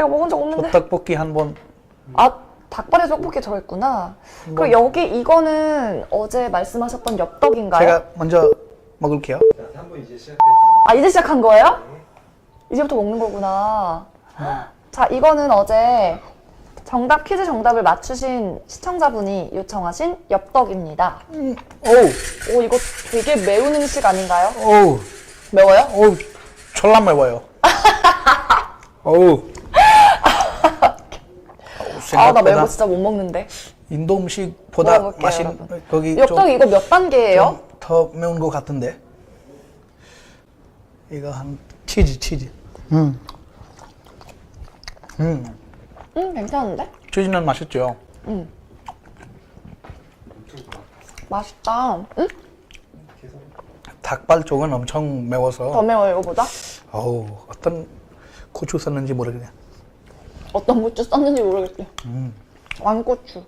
내가 먹은 적 없는데. 떡볶이 한번 아, 닭발에 떡볶이 들어있구나. 그리고 여기 이거는 어제 말씀하셨던 엽떡인가요? 제가 먼저 먹을게요. 자, 3분 이제 시작됐습니다. 아, 이제 시작한 거예요? 이제부터 먹는 거구나. 자, 이거는 어제 정답 퀴즈 정답을 맞추신 시청자분이 요청하신 엽떡입니다. 오우 오, 이거 되게 매운 음식 아닌가요? 오우 매워요? 오우 졸라 매워요. 오우. 아, 나 매운 거 진짜 못 먹는데. 인도 음식보다 먹어볼게요, 맛있 여러분. 거기 엽떡 이거 몇 단계예요? 좀더 매운 것 같은데. 이거 한 치즈 치즈. 음. 음. 음, 괜찮은데? 치즈는 맛있죠. 맛있다. 응? 닭발 쪽은 엄청 더 매워서 매워요, 이거보다? 어우 어떤 고추 썼는지 모르겠네. 어떤 고추 썼는지 모르겠어요. 음. 왕고추.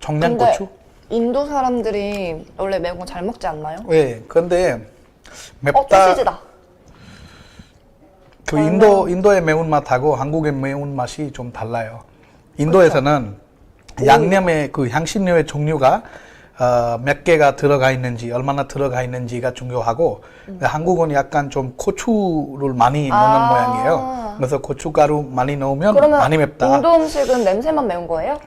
청양고추? 인도 사람들이 원래 매운 거 잘 먹지 않나요? 예. 그런데 어, 맵다. 소시지다. 그 인도 인도의 매운맛하고 한국의 매운맛이 좀 달라요. 인도에서는 양념의 그 향신료의 종류가 어, 몇 개가 들어가 있는지 얼마나 들어가 있는지가 중요하고 한국은 약간 좀 고추를 많이 넣는 아. 모양이에요. 그래서 고춧가루 많이 넣으면 많이 맵다. 인도 음식은 냄새만 매운 거예요?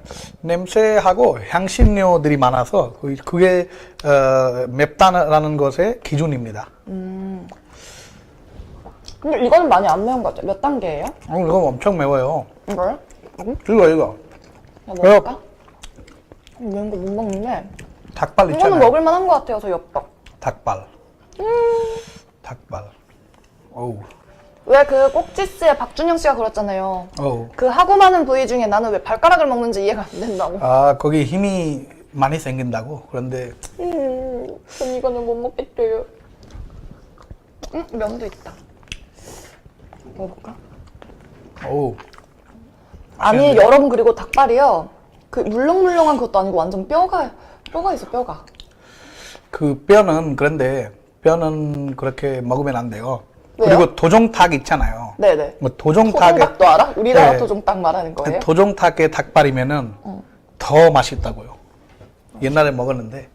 냄새하고 향신료들이 많아서 그- 그게 어, 맵다라는 것의 기준입니다. 근데 이거는 많이 안 매운 거 같아요. 몇 단계예요? 어, 이거 엄청 매워요. 이거요? 이거 이거 나 먹을까? 매운 거 못 먹는데 닭발 이거는 있잖아요. 먹을 만한 거 같아요. 저 엽떡. 닭발. 닭발. 어우. 왜 그 꼭지스의 박준영 씨가 그랬잖아요. 어우. 그 하고 많은 부위 중에 나는 왜 발가락을 먹는지 이해가 안 된다고. 아, 거기 힘이 많이 생긴다고. 그런데 음, 전 이거는 못 먹겠어요. 음, 면도 있다. 먹어볼까? 어우. 아니? 여러분 그리고 닭발이요. 그 물렁물렁한 것도 아니고 완전 뼈가 뼈가 있어 뼈가. 그 뼈는 그런데 뼈는 그렇게 먹으면 안 돼요. 왜요? 그리고 도종닭 있잖아요. 네네. 뭐 도종닭의 토종닭도 알아? 우리나라 네. 토종닭 말하는 거예요? 도종닭의 닭발이면은 더 맛있다고요. 옛날에 먹었는데